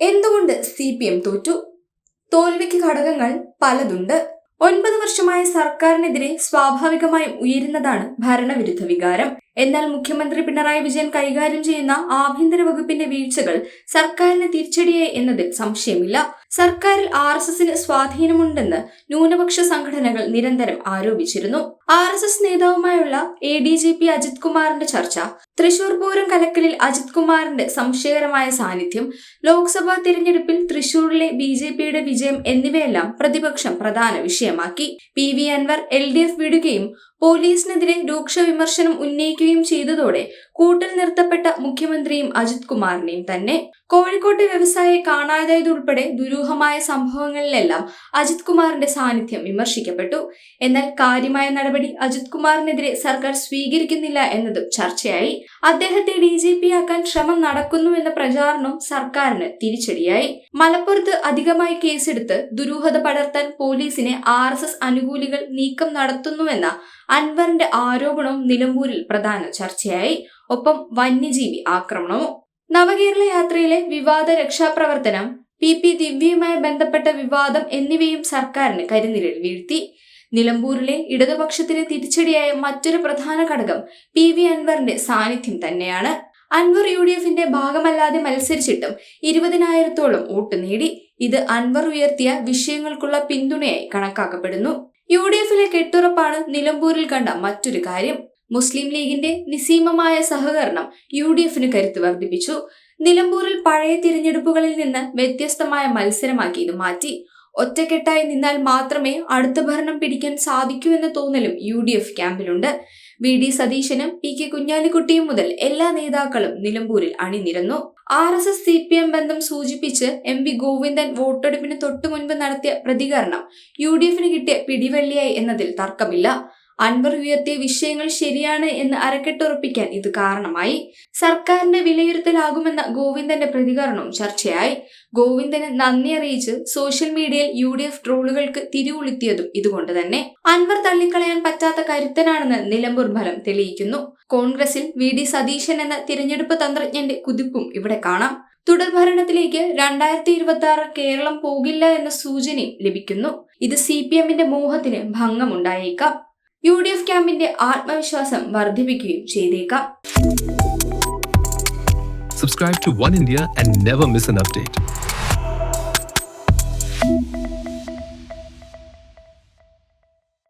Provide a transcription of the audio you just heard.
എന്തുകൊണ്ട് C P M തോറ്റു? തോൽവിക്ക് ഘടകങ്ങൾ പലതുണ്ട്. ഒൻപത് വർഷമായ സർക്കാരിനെതിരെ സ്വാഭാവികമായും ഉയരുന്നതാണ് ഭരണവിരുദ്ധ വികാരം. എന്നാൽ മുഖ്യമന്ത്രി പിണറായി വിജയൻ കൈകാര്യം ചെയ്യുന്ന ആഭ്യന്തര വകുപ്പിന്റെ വീഴ്ചകൾ സർക്കാരിന് തിരിച്ചടിയായി എന്നതിൽ സംശയമില്ല. സർക്കാരിൽ ആർ എസ് എസിന് സ്വാധീനമുണ്ടെന്ന് ന്യൂനപക്ഷ സംഘടനകൾ നിരന്തരം ആരോപിച്ചിരുന്നു. R S S നേതാവുമായുള്ള A D G P Ajith കുമാറിന്റെ ചർച്ച തൃശൂർ പൂരം കലക്കലിൽ അജിത് കുമാറിന്റെ സംശയകരമായ സാന്നിധ്യം ലോക്സഭാ തിരഞ്ഞെടുപ്പിൽ തൃശൂരിലെ ബി ജെ പിയുടെ വിജയം എന്നിവയെല്ലാം പ്രതിപക്ഷം പ്രധാന വിഷയമാക്കി. P V Anvar L D F വിടുകയും പോലീസിനെതിരെ രൂക്ഷ വിമർശനം ഉന്നയിക്കുകയും ചെയ്തതോടെ കൂട്ടിൽ നിർത്തപ്പെട്ട മുഖ്യമന്ത്രിയും അജിത് കുമാറിനെയും തന്നെ കോഴിക്കോട്ടെ വ്യവസായിയെ കാണാതായതുൾപ്പെടെ ദുരൂഹമായ സംഭവങ്ങളിലെല്ലാം അജിത് കുമാറിന്റെ സാന്നിധ്യം വിമർശിക്കപ്പെട്ടു. എന്നാൽ കാര്യമായ നടപടി അജിത് കുമാറിനെതിരെ സർക്കാർ സ്വീകരിക്കുന്നില്ല എന്നതും ചർച്ചയായി. അദ്ദേഹത്തെ ഡി ജി പി ആക്കാൻ ശ്രമം നടക്കുന്നുവെന്ന പ്രചാരണം സർക്കാരിന് തിരിച്ചടിയായി. മലപ്പുറത്ത് അധികമായി കേസെടുത്ത് ദുരൂഹത പടർത്താൻ പോലീസിനെ ആർ അനുകൂലികൾ നീക്കം നടത്തുന്നുവെന്ന അൻവറിന്റെ ആരോപണവും നിലമ്പൂരിൽ പ്രധാന ചർച്ചയായി. ഒപ്പം വന്യജീവി ആക്രമണവും. നവകേരള യാത്രയിലെ വിവാദ രക്ഷാപ്രവർത്തനം പി പി ദിവ്യയുമായി ബന്ധപ്പെട്ട വിവാദം എന്നിവയും സർക്കാരിന് കരിനിരൽ വീഴ്ത്തി. നിലമ്പൂരിലെ ഇടതുപക്ഷത്തിന് തിരിച്ചടിയായ മറ്റൊരു പ്രധാന ഘടകം പി വി അൻവറിന്റെ സാന്നിധ്യം തന്നെയാണ്. അൻവർ യു ഡി എഫിന്റെ ഭാഗമല്ലാതെ മത്സരിച്ചിട്ടും ഇരുപതിനായിരത്തോളം വോട്ട് നേടി. ഇത് അൻവർ ഉയർത്തിയ വിഷയങ്ങൾക്കുള്ള പിന്തുണയായി കണക്കാക്കപ്പെടുന്നു. യു ഡി എഫിലെ കെട്ടുറപ്പാണ് നിലമ്പൂരിൽ കണ്ട മറ്റൊരു കാര്യം. മുസ്ലിം ലീഗിന്റെ നിസീമമായ സഹകരണം യു ഡി എഫിന് കരുത്ത് വർദ്ധിപ്പിച്ചു. നിലമ്പൂരിൽ പഴയ തിരഞ്ഞെടുപ്പുകളിൽ നിന്ന് വ്യത്യസ്തമായ മത്സരമാക്കി ഇത് മാറ്റി. ഒറ്റക്കെട്ടായി നിന്നാൽ മാത്രമേ അടുത്ത ഭരണം പിടിക്കാൻ സാധിക്കൂ എന്ന തോന്നലും യു ഡി എഫ് ക്യാമ്പിലുണ്ട്. വി. ഡി. സതീശനും പി. കെ. കുഞ്ഞാലിക്കുട്ടിയും മുതൽ എല്ലാ നേതാക്കളും നിലമ്പൂരിൽ അണിനിരന്നു. R S S C P M ബന്ധം സൂചിപ്പിച്ച് എം വി ഗോവിന്ദൻ വോട്ടെടുപ്പിന് തൊട്ടു മുൻപ് നടത്തിയ പ്രതികരണം യു ഡി എഫിന് കിട്ടിയ പിടിവള്ളിയായി എന്നതിൽ തർക്കമില്ല. അൻവർ ഉയർത്തിയ വിഷയങ്ങൾ ശരിയാണ് എന്ന് അരക്കെട്ടുറപ്പിക്കാൻ ഇത് കാരണമായി. സർക്കാരിന്റെ വിലയിരുത്തലാകുമെന്ന ഗോവിന്ദന്റെ പ്രതികരണവും ചർച്ചയായി. ഗോവിന്ദന് നന്ദി അറിയിച്ച് സോഷ്യൽ മീഡിയയിൽ യു ഡി എഫ് ട്രോളുകൾക്ക് തിരിവുളുത്തിയതും ഇതുകൊണ്ട് തന്നെ. അൻവർ തള്ളിക്കളയാൻ പറ്റാത്ത കരുത്തനാണെന്ന് നിലമ്പൂർ ഫലം തെളിയിക്കുന്നു. കോൺഗ്രസിൽ വി ഡി സതീശൻ എന്ന തിരഞ്ഞെടുപ്പ് തന്ത്രജ്ഞന്റെ കുതിപ്പും ഇവിടെ കാണാം. തുടർഭരണത്തിലേക്ക് രണ്ടായിരത്തി ഇരുപത്തി ആറ് കേരളം പോകില്ല എന്ന സൂചനയും ലഭിക്കുന്നു. ഇത് സി പി എമ്മിന്റെ മോഹത്തിന് ഭംഗമുണ്ടായേക്കാം. യു ഡി എഫ് ക്യാമ്പിന്റെ ആത്മവിശ്വാസം വർദ്ധിപ്പിക്കുകയും ചെയ്തേക്കാം Subscribe to One India and never miss an update.